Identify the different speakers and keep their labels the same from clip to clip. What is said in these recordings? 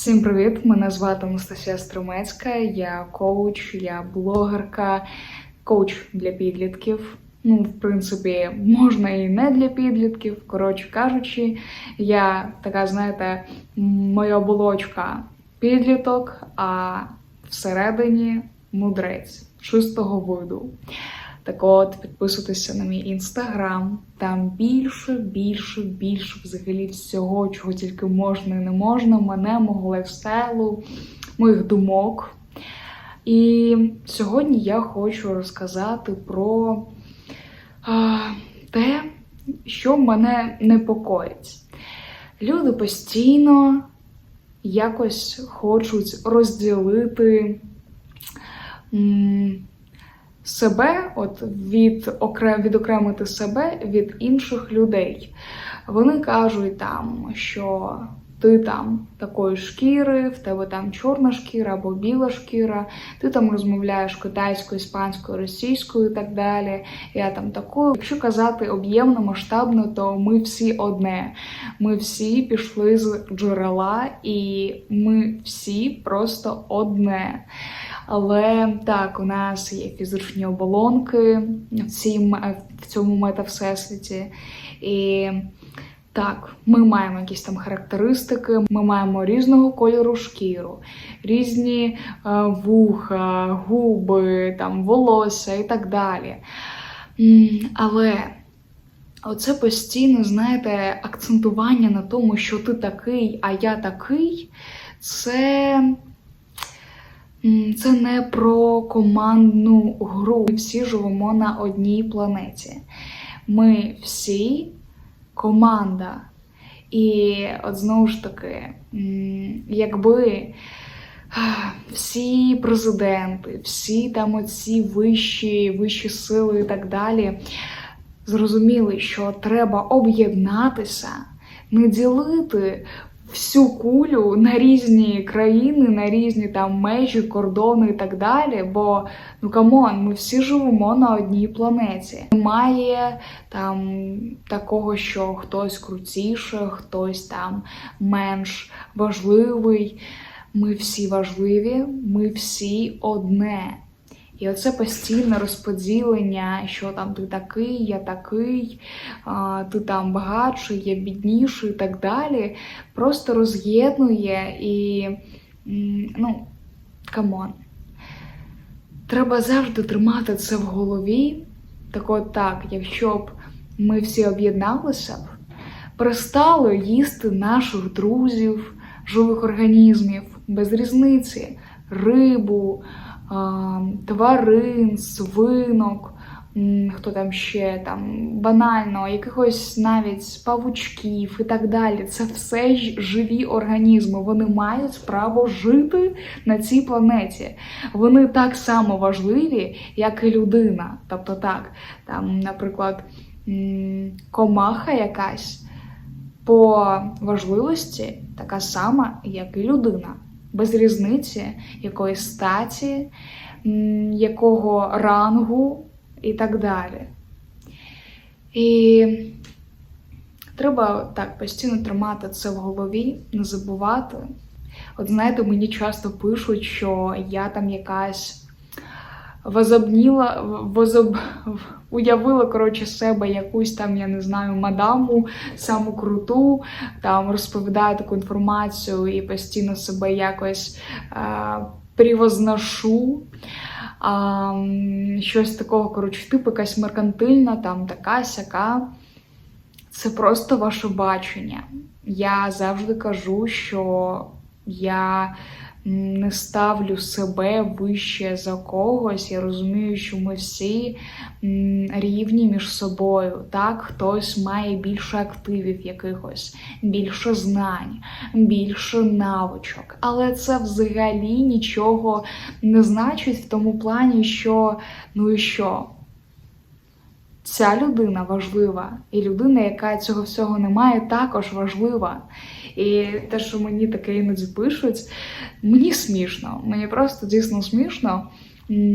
Speaker 1: Всім привіт! Мене звати Анастасія Струмецька, я коуч, я блогерка, коуч для підлітків. Ну, в принципі, можна і не для підлітків. Коротше кажучи, я така, знаєте, моя оболочка підліток, а всередині мудрець чистого виду. Так от, підписуйтеся на мій інстаграм. Там більше, більше, більше взагалі всього, чого тільки можна і не можна, мене, мого лайфстайлу, моїх думок. І сьогодні я хочу розказати про а, те, що мене непокоїть. Люди постійно якось хочуть розділити. Себе, от від окрем, відокремити себе від інших людей. Вони кажуть там, що ти там такої шкіри, в тебе там чорна шкіра або біла шкіра, ти там розмовляєш китайською, іспанською, російською і так далі. Я там такою. Якщо казати об'ємно, масштабно, то ми всі одне. Ми всі пішли з джерела, і ми всі просто одне. Але так, у нас є фізичні оболонки в, цій, м- в цьому метавсесвіті. І так, ми маємо якісь там характеристики, ми маємо різного кольору шкіру, різні е, вуха, губи, там, волосся і так далі. Але оце постійно, знаєте, акцентування на тому, що ти такий, а я такий, це. Це не про командну гру. Ми всі живемо на одній планеті. Ми всі команда. І от знову ж таки, якби всі президенти, всі там оці вищі, вищі сили і так далі зрозуміли, що треба об'єднатися, не ділити всю кулю на різні країни, на різні там межі, кордони і так далі. Бо ну камон, ми всі живемо на одній планеті. Немає там такого, що хтось крутіше, хтось там менш важливий. Ми всі важливі, ми всі одне. І оце постійне розподілення, що там ти такий, я такий, ти там багатший, я бідніший і так далі, просто роз'єднує і ну, камон. Треба завжди тримати це в голові. Так от так, якщо б ми всі об'єдналися б, перестали їсти наших друзів, живих організмів без різниці, рибу, тварин, свинок, хто там ще там банально, якихось навіть павучків і так далі. Це все живі організми. Вони мають право жити на цій планеті. Вони так само важливі, як і людина. Тобто, так, там, наприклад, комаха якась по важливості така сама, як і людина без різниці якої статі, якого рангу і так далі. І треба так постійно тримати це в голові, не забувати. От знаєте, мені часто пишуть, що я там якась возобніла, возоб... уявила коротше себе якусь там, я не знаю, мадаму, саму круту, там розповідаю таку інформацію і постійно себе якось е, превозношу. А, щось такого, коротше, типу якась меркантильна, там така сяка. Це просто ваше бачення. Я завжди кажу, що я не ставлю себе вище за когось. Я розумію, що ми всі рівні між собою. Так, хтось має більше активів якихось, більше знань, більше навичок. Але це взагалі нічого не значить в тому плані, що ну і що? Ця людина важлива, і людина, яка цього всього не має, також важлива. І те, що мені таке іноді пишуть, мені смішно. Мені просто дійсно смішно.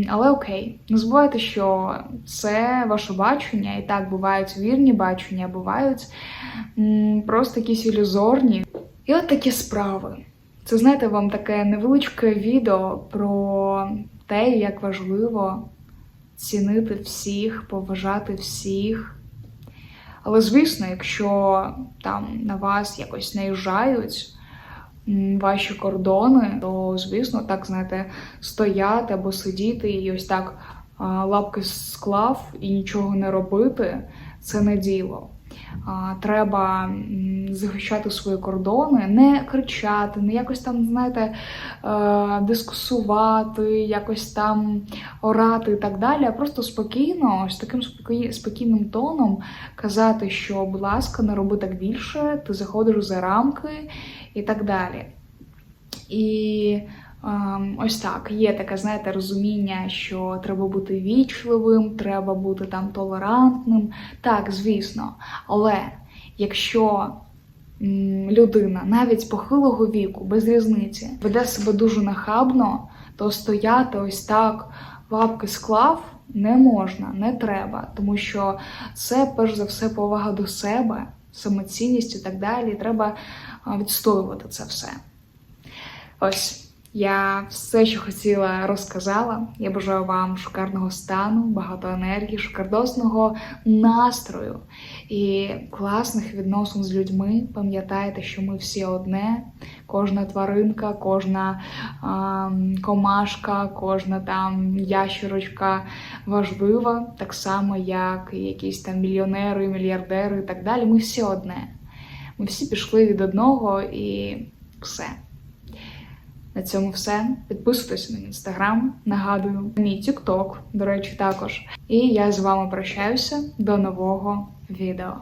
Speaker 1: Але окей, не забувайте, що це ваше бачення, і так бувають вірні бачення, бувають просто якісь ілюзорні. І от такі справи. Це знаєте, вам таке невеличке відео про те, як важливо цінити всіх, поважати всіх. Але звісно, якщо там на вас якось наїжджають ваші кордони, то звісно, так знаєте, стояти або сидіти і ось так лапки склав і нічого не робити це не діло. Треба захищати свої кордони, не кричати, не якось там, знаєте, е, дискусувати, якось там орати і так далі, а просто спокійно, ось таким спокійним тоном казати, що, будь ласка, не роби так більше, ти заходиш за рамки і так далі. І ось так, є таке, знаєте, розуміння, що треба бути вічливим, треба бути там толерантним. Так, звісно. Але якщо людина навіть похилого віку, без різниці, веде себе дуже нахабно, то стояти ось так, лапки склав. Не можна, не треба, тому що це перш за все повага до себе, самоцінність і так далі. Треба відстоювати це все. Ось я все, що хотіла, розказала. Я бажаю вам шикарного стану, багато енергії, шикардосного настрою і класних відносин з людьми. Пам'ятайте, що ми всі одне, кожна тваринка, кожна а, комашка, кожна там ящерочка важлива, так само, як і якісь там мільйонери, мільярдери і так далі. Ми всі одне. Ми всі пішли від одного і все. На цьому все. Підписуйтесь на інстаграм, нагадую, мій тікток, до речі, також. І я з вами прощаюся до нового відео.